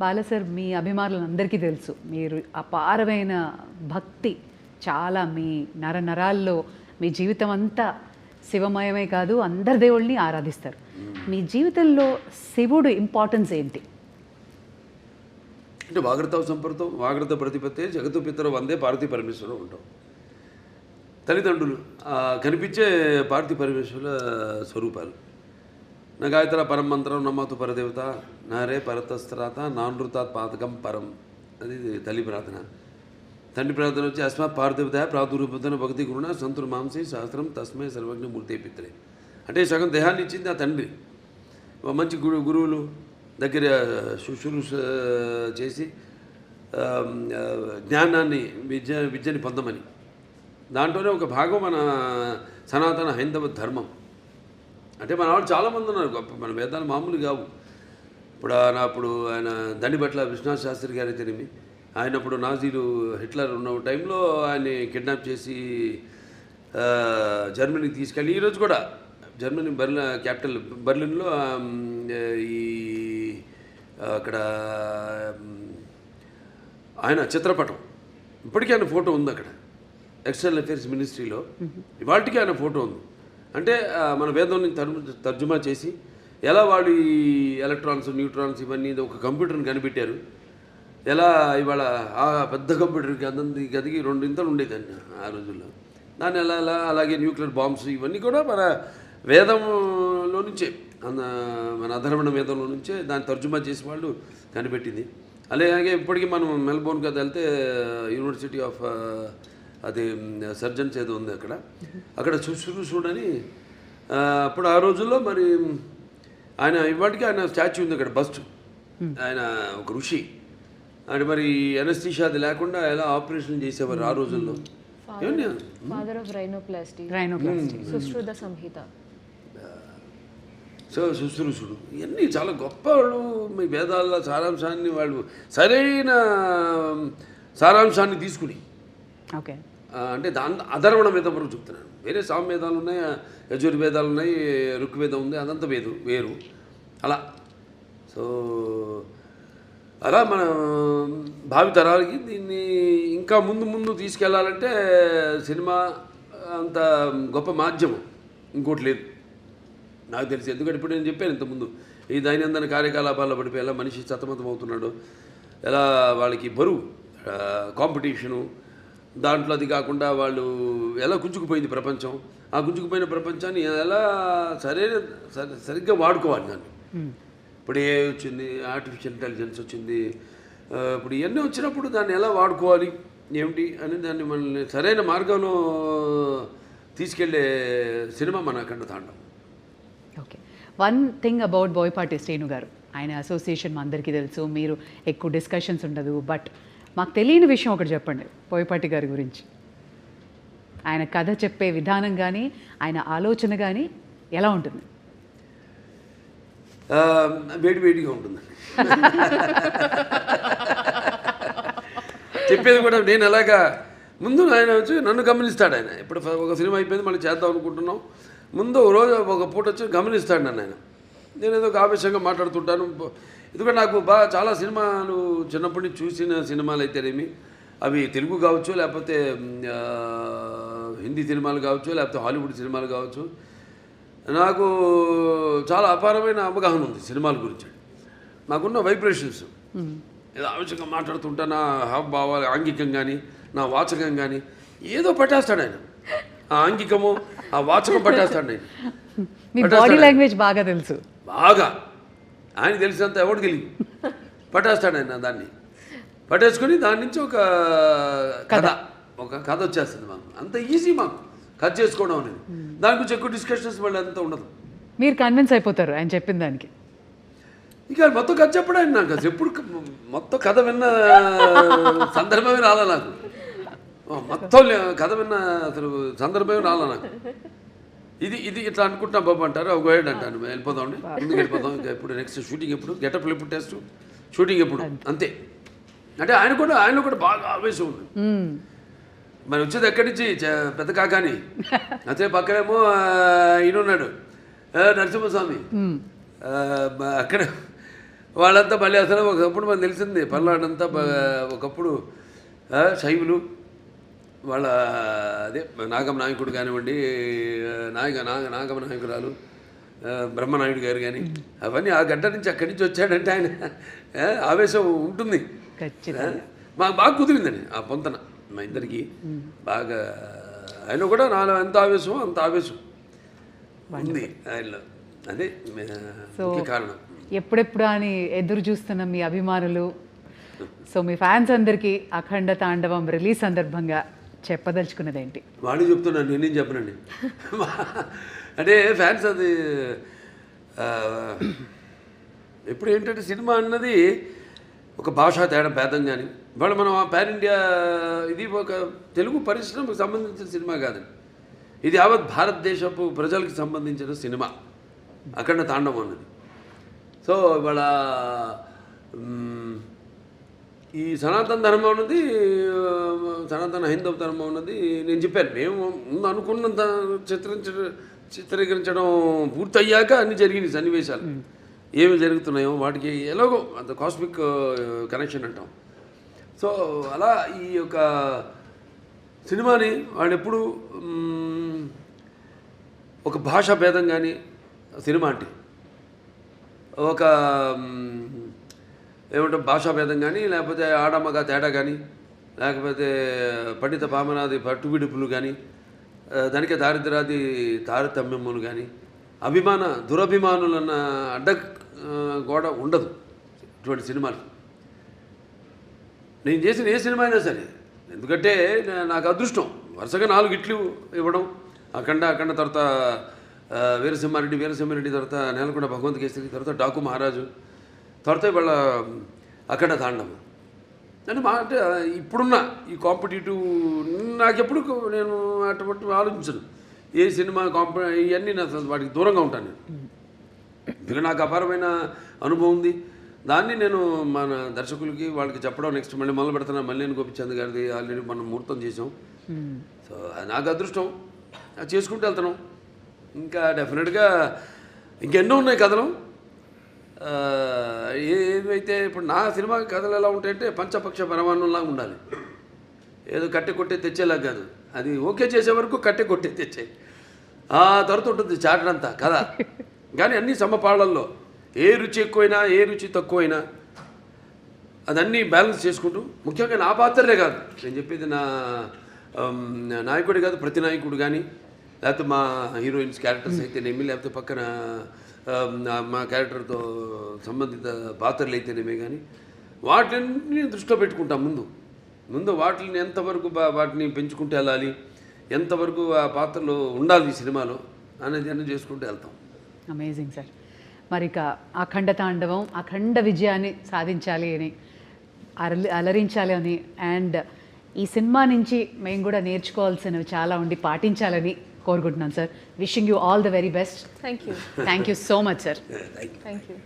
బాల sir మీ అభిమానులందరికీ తెలుసు. మీరు అపారమైన భక్తి. చాలా మీ నర నరాల్లో మీ జీవితం అంతా శివమయమే కాదు అందరి దేవుళ్ళని ఆరాధిస్తారు. మీ జీవితంలో శివుడు ఇంపార్టెన్స్ ఏంటి? అంటే వాగ్రత సంపర్తం వాగ్రత ప్రతిపత్తే జగత్తు పితర వందే పార్వతీ పరమేశ్వరం ఉంటాం. తల్లిదండ్రులు కనిపించే పార్వతీ పరమేశ్వరుల స్వరూపాలు. నా గాయత్ర పరం మంత్రం నమ్మతు పరదేవత. నారే పరతస్త్రాత నానృతాత్ పాతకం పరం. అది తల్లి ప్రార్థన. తండ్రి ప్రార్థన వచ్చి అస్మాత్ పార్థివత ప్రాదురూపతన భక్తి గురుణ సంతుర్ మాంసి శాస్త్రం తస్మై సర్వజ్ఞ మూర్తి పిత్రే. అంటే సగం దేహాన్ని ఇచ్చింది ఆ తండ్రి. మంచి గురు గురువులు దగ్గర శుశ్రూష చేసి జ్ఞానాన్ని విద్య విద్యని పొందమని. దాంట్లోనే ఒక భాగం మన సనాతన హైందవ ధర్మం. అంటే మన వాళ్ళు చాలామంది ఉన్నారు గొప్ప మన వేదాలు మామూలు కావు. ఇప్పుడు ఆయన అప్పుడు ఆయన దండిపట్ల విశ్వనాథ్ శాస్త్రి గారి తెలిమి ఆయన అప్పుడు నాజీలు హిట్లర్ ఉన్న టైంలో ఆయన్ని కిడ్నాప్ చేసి జర్మనీకి తీసుకెళ్ళి ఈరోజు కూడా జర్మనీ బర్లిన్ క్యాపిటల్ బర్లిన్లో ఈ అక్కడ ఆయన చిత్రపటం. ఇప్పటికీ ఆయన ఫోటో ఉంది అక్కడ. ఎక్స్టర్నల్ అఫేర్స్ మినిస్ట్రీలో. ఇవాళకి ఆయన ఫోటో ఉంది. అంటే మన వేదం నుంచి తర్జు- తర్జుమా చేసి ఎలా వాళ్ళు ఈ ఎలక్ట్రాన్స్ న్యూట్రాన్స్ ఇవన్నీ ఒక కంప్యూటర్ని కనిపెట్టారు? ఎలా ఇవాళ ఆ పెద్ద కంప్యూటర్కి అందంది గదికి రెండు ఇంతలు ఉండేదాన్ని ఆ రోజుల్లో. దాన్ని ఎలా ఎలా అలాగే న్యూక్లియర్ బాంబ్స్ ఇవన్నీ కూడా మన వేదంలో నుంచే అన్న మన అధర్మణ వేదంలో నుంచే దాన్ని తర్జుమా చేసి వాళ్ళు కనిపెట్టింది. అలాగే ఇప్పటికీ మనం మెల్బోర్న్కి కదా వెళ్తే యూనివర్సిటీ ఆఫ్ uh, అది సర్జన్స్ ఏదో ఉంది అక్కడ. అక్కడ శుశ్రూషుడని చూడని uh, అప్పుడు ఆ రోజుల్లో మరి ఆయన ఇవాటికి ఆయన స్టాచ్యూ ఉంది అక్కడ బస్ట్. ఆయన ఒక ఋషి. అంటే మరి ఎనస్థీషియా అది లేకుండా ఎలా ఆపరేషన్ చేసేవారు ఆ రోజుల్లో? ఏమన్నా father of rhinoplasty rhinoplasty Sushruta Samhita. So శుశ్రూషుడు. ఇవన్నీ చాలా గొప్ప వాళ్ళు మీ వేదాల సారాంశాన్ని వాళ్ళు సరైన సారాంశాన్ని తీసుకుని ఓకే. అంటే దాని అధర్వణ వేదం వరకు చెప్తున్నాను వేరే సామవేదాలు ఉన్నాయి యజుర్వేదాలు ఉన్నాయి ఋగ్వేదం ఉంది అదంతా వేదు వేరు. అలా. సో అలా మన భావితరాలకి దీన్ని ఇంకా ముందు ముందు తీసుకెళ్ళాలంటే సినిమా అంత గొప్ప మాధ్యమం ఇంకోటి లేదు. నాకు తెలిసి ఎందుకంటే ఇప్పుడు నేను చెప్పాను ఇంతకుముందు ఈ దైనందిన కార్యకలాపాల్లో పడిపోయి ఎలా మనిషి సతమతం అవుతున్నాడు ఎలా వాళ్ళకి బరువు కాంపిటీషను దాంట్లో అది కాకుండా వాళ్ళు ఎలా గుంజుకుపోయింది ప్రపంచం? ఆ గుంజుకుపోయిన ప్రపంచాన్ని ఎలా సరైన సరి- సరిగ్గా వాడుకోవాలి దాన్ని. ఇప్పుడు ఏ వచ్చింది? ఆర్టిఫిషియల్ ఇంటెలిజెన్స్ వచ్చింది. ఇప్పుడు ఇవన్నీ వచ్చినప్పుడు దాన్ని ఎలా వాడుకోవాలి? ఏమిటి? అని దాన్ని మనల్ని సరైన మార్గంలో తీసుకెళ్ళే సినిమా మన Akhanda Thandavam okay. One thing about Boyapati Srinu garu. ఆయన అసోసియేషన్ మా అందరికీ తెలుసు. మీరు ఎక్కువ డిస్కషన్స్ ఉండదు. బట్ మాకు తెలియని విషయం ఒకటి చెప్పండి పోయపాటి గారి గురించి. ఆయన కథ చెప్పే విధానం కానీ ఆయన ఆలోచన కానీ ఎలా ఉంటుంది? వేడి వేడిగా ఉంటుందండి చెప్పేది కూడా నేను ఎలాగా ముందు ఆయన వచ్చి నన్ను గమనిస్తాడు ఆయన. ఇప్పుడు ఒక సినిమా అయిపోయింది మళ్ళీ చేద్దాం అనుకుంటున్నాం. ముందు ఒక రోజు ఒక పూట వచ్చి గమనిస్తాడు నన్ను ఆయన. నేను ఏదో ఒక ఆవేశంగా మాట్లాడుతుంటాను. ఎందుకంటే నాకు బాగా చాలా సినిమాలు చిన్నప్పటి నుంచి చూసిన సినిమాలు అయితేనేమి అవి తెలుగు కావచ్చు లేకపోతే హిందీ సినిమాలు కావచ్చు లేకపోతే హాలీవుడ్ సినిమాలు కావచ్చు. నాకు చాలా అపారమైన అవగాహన ఉంది సినిమాల గురించి. నాకున్న వైబ్రేషన్స్. ఏదో ఆవేశంగా మాట్లాడుతుంటా నా హావభావాలు ఆంగికం కానీ నా వాచకం కానీ ఏదో పట్టేస్తాడు ఆయన. ఆ ఆంగికము ఆ వాచకం పట్టేస్తాడు నేను మీ బాడీ లాంగ్వేజ్ బాగా తెలుసు. బాగా. ఆయన తెలిసినంత ఎవడు తెలియదు. పట్టేస్తాడు ఆయన దాన్ని. పట్టేసుకొని దాని నుంచి ఒక కథ. ఒక కథ వచ్చేస్తుంది మాకు. అంత ఈజీ మాకు. కథ చేసుకోవడం అనేది. దాని గురించి ఎక్కువ డిస్కషన్స్ మళ్ళీ అంత ఉండదు. మీరు కన్విన్స్ అయిపోతారు ఆయన చెప్పిన దానికి. ఇక మొత్తం కథ చెప్పడం ఆయన నాకు అసలు ఎప్పుడు మొత్తం కథ విన్న సందర్భమే రాలే నాకు. మొత్తం కథ విన్న అసలు సందర్భమే రాలే నాకు. ఇది ఇది ఇట్లా అనుకుంటున్నా బాబు అంటారు. ఒక గైడ్ అంటాను. వెళ్ళిపోదాం అండి ముందుకు వెళ్ళిపోదాం. ఇంకా ఎప్పుడు నెక్స్ట్ షూటింగ్ ఎప్పుడు? గెటప్లు ఎప్పుడు టెస్ట్ షూటింగ్ ఎప్పుడు? అంతే. అంటే ఆయన కూడా ఆయన కూడా బాగా ఆవేశం ఉంది. మరి వచ్చేది ఎక్కడి నుంచి? పెద్ద కాకాని. అదే పక్కనేమో ఆ, ఈయన ఉన్నాడు. ఆ, నరసింహస్వామి. అక్కడ వాళ్ళంతా మళ్ళీ అసలు ఒకప్పుడు మనకు తెలిసింది. పల్నాడంతా ఒకప్పుడు శైవులు. వాళ్ళ అదే నాగమ నాయకుడు కానివ్వండి నాయక నాగ నాగమ నాయకురాలు బ్రహ్మనాయుడు గారు కానీ అవన్నీ ఆ గడ్డ నుంచి అక్కడి నుంచి వచ్చాడంటే ఆయన ఆవేశం ఉంటుంది. మాకు బాగా కుదిరిందండి ఆ పొంతన. మా ఇద్దరికి బాగా ఆయన కూడా నాలో ఎంత ఆవేశం అంత ఆవేశం ఉంది ఆయనలో. అదే కారణం. ఎప్పుడెప్పుడు అని ఎదురు చూస్తున్న మీ అభిమానులు సో మీ ఫ్యాన్స్ అందరికీ అఖండ తాండవం రిలీజ్ సందర్భంగా చెప్పదలుచుకున్నది ఏంటి వాడిని చెప్తున్నాను నేనేం చెప్పనండి. అంటే ఫ్యాన్స్ అది ఇప్పుడు ఏంటంటే సినిమా అన్నది ఒక భాషా తేడా భేదం కానీ ఇవాళ మనం ఆ పాన్ ఇండియా ఇది ఒక తెలుగు పరిశ్రమకు సంబంధించిన సినిమా కాదండి. ఇది యావత్ భారతదేశపు ప్రజలకు సంబంధించిన సినిమా. అఖండ తాండవం అన్నది. సో ఇవాళ ఈ సనాతన ధర్మం ఉన్నది సనాతన హైందవ ధర్మం ఉన్నది నేను చెప్పాను. మేము ముందు అనుకున్నంత చిత్రించడం చిత్రీకరించడం పూర్తయ్యాక అన్ని జరిగినాయి సన్నివేశాలు. ఏమి జరుగుతున్నాయో వాటికి ఎలాగో అంత కాస్మిక్ కనెక్షన్ అంటాం. సో అలా ఈ యొక్క సినిమాని వాడు ఎప్పుడు మ్, ఒక భాషా భేదం కానీ సినిమా అంటే ఒక ఏమంటే భాషాభేదం కానీ లేకపోతే ఆడమ్మగా తేడా కానీ లేకపోతే పండిత పామనాది పట్టుబిడుపులు కానీ ధనిక దానికే దారిద్రాది తారతమ్యములు కానీ అభిమాన దురభిమానులన్న అడ్డ గోడ ఉండదు ఇటువంటి సినిమాలు. నేను చేసిన ఏ సినిమా అయినా సరే ఎందుకంటే నాకు అదృష్టం. వరుసగా నాలుగు ఇట్లు ఇవ్వడం అఖండ అఖండ తర్వాత వీరసింహారెడ్డి వీరసింహారెడ్డి తర్వాత నేలకొండ భగవంత్ కేసరి తర్వాత డాకు మహారాజు తర్వాత ఇవాళ అఖండ తాండవం అంటే మా అంటే ఇప్పుడున్న ఈ కాంపిటేటివ్ నాకెప్పుడు నేను అటువంటి ఆలోచించను. ఏ సినిమా కాంప ఇవన్నీ నా వాటికి దూరంగా ఉంటాను నేను. నాకు అపారమైన అనుభవం ఉంది. దాన్ని నేను మన దర్శకులకి వాళ్ళకి చెప్పడం నెక్స్ట్ మళ్ళీ మొదలు పెడుతున్నా మళ్ళీ గోపిచంద్ గారిది ఆల్రెడీ మనం ముహూర్తం చేసాం సో అది నాకు అదృష్టం. అది చేసుకుంటూ వెళ్తున్నాం. ఇంకా డెఫినెట్గా ఇంకెన్నో ఉన్నాయి కథలు. ఏవైతే ఇప్పుడు నా సినిమా కథలు ఎలా ఉంటాయంటే పంచపక్ష పరమాణంలాగా ఉండాలి. ఏదో కట్టె కొట్టే తెచ్చేలా కాదు. అది ఓకే చేసే వరకు కట్టె కొట్టే తెచ్చే. ఆ తర్వాత ఉంటుంది చాటడంతా కథ. కానీ అన్ని సమపాళల్లో ఏ రుచి ఎక్కువైనా ఏ రుచి తక్కువైనా అదన్నీ బ్యాలెన్స్ చేసుకుంటూ ముఖ్యంగా నా పాత్రలే కాదు. నేను చెప్పేది నా నాయకుడే కాదు ప్రతి నాయకుడు కానీ లేకపోతే మా హీరోయిన్స్ క్యారెక్టర్స్ అయితేనేమి లేకపోతే పక్కన మా క్యారెక్టర్తో సంబంధిత పాత్రలు అయితేనేమే కానీ వాటిని దృష్టిలో పెట్టుకుంటాం ముందు. ముందు వాటిని ఎంతవరకు వాటిని పెంచుకుంటూ వెళ్ళాలి ఎంతవరకు ఆ పాత్రలు ఉండాలి ఈ సినిమాలో అనేది అన్నీ చేసుకుంటూ వెళ్తాం. అమేజింగ్ సార్ మరి ఇక అఖండ తాండవం అఖండ విజయాన్ని సాధించాలి అని అరలి అలరించాలి అని అండ్ ఈ సినిమా నుంచి మేము కూడా నేర్చుకోవాల్సినవి చాలా ఉండి పాటించాలని కోరుకుంటున్నాం sir wishing you all the very best thank you thank you so much sir thank you